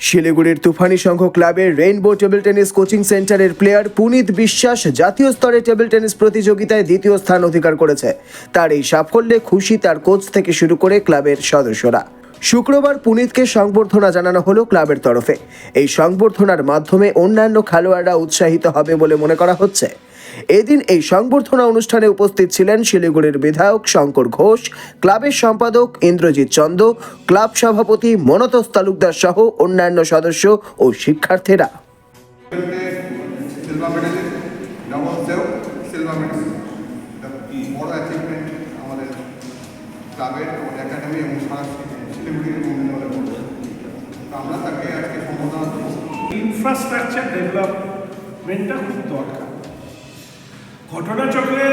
শিলিগুড়ির তুফানি সংঘ ক্লাবের rainbow table tennis coaching সেন্টারের প্লেয়ার পুনিত বিশ্বাস জাতীয় স্তরে টেবিল টেনিস প্রতিযোগিতায় দ্বিতীয় স্থান অধিকার করেছে। তার এই সাফল্যে খুশি তার কোচ থেকে শুরু করে ক্লাবের সদস্যরা। শুক্রবার পুনিতকে সংবর্ধনা জানানো হলো ক্লাবের তরফে। এই সংবর্ধনার মাধ্যমে অন্যান্য খেলোয়াড়রা উৎসাহিত হবে বলে মনে করা হচ্ছে। এদিন এই সংবর্ধনা অনুষ্ঠানে উপস্থিত ছিলেন শিলিগুড়ির বিধায়ক শঙ্কর ঘোষ, ক্লাবের সম্পাদক ইন্দ্রজিৎ চন্দ, ক্লাব সভাপতি মনতোষ তালুকদার সহ অন্যান্য সদস্য ও শিক্ষার্থীরা। ইনফ্রাস্ট্রাকচার ডেভেলপমেন্টটা খুব দরকার। ঘটনাচক্রে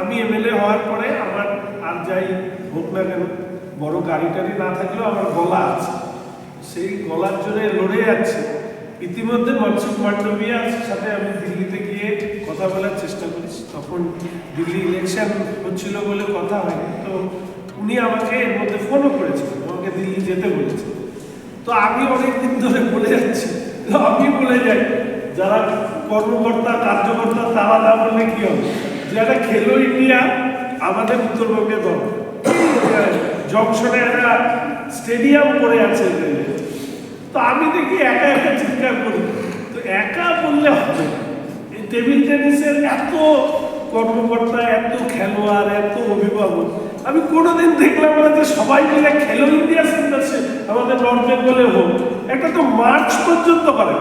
আমি এমএলএ হওয়ার পরে আমার আর যাই হোক না কেন, বড় গাড়ি টাড়ি না থাকলেও আমার গলা আছে। সেই গলার জন্য লড়ে যাচ্ছে। ইতিমধ্যে মনসুখ মান্ডবিয়ার সাথে আমি দিল্লিতে গিয়ে কথা বলার চেষ্টা করেছি। তখন দিল্লি ইলেকশন হচ্ছিল বলে কথা হয়নি। তো উনি আমাকে এর মধ্যে ফোনও করেছিলেন আমাকে দিল্লি যেতে বলেছেন। তো আমি অনেকদিন ধরে বলে যাচ্ছি। আমি বলে যাই। যারা কর্মকর্তা, কার্যকর্তা, তারা না বললে কি হবে? যে একটা খেলো ইন্ডিয়া আমাদের উত্তরবঙ্গে দল। জংশনে একটা স্টেডিয়াম পড়ে আছে তো আমি দেখি একা একা চিৎকার করি। তো একা বললে হবে? এই টেবিল টেনিসের এত কর্মকর্তা, এত খেলোয়াড়, এত অভিভাবক, আমি কোনোদিন দেখলাম না যে সবাই মিলে খেলো ইন্ডিয়া সেন্টার আমাদের নর্থ বেঙ্গলে হোক। একটা তো মার্চ পর্যন্ত না।